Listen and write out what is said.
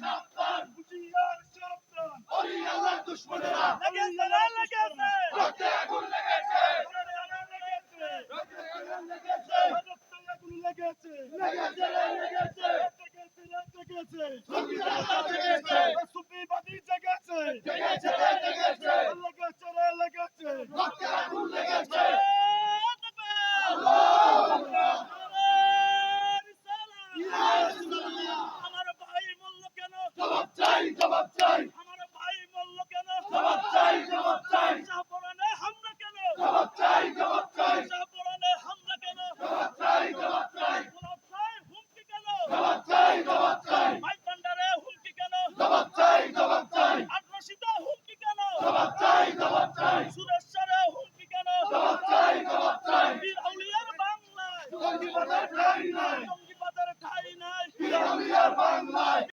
সাবধান হুঁশিয়ার জবাব চাই জবাব চাই। সুরেশ্বরে হুমকি কেন? জবাব চাই বাংলায়।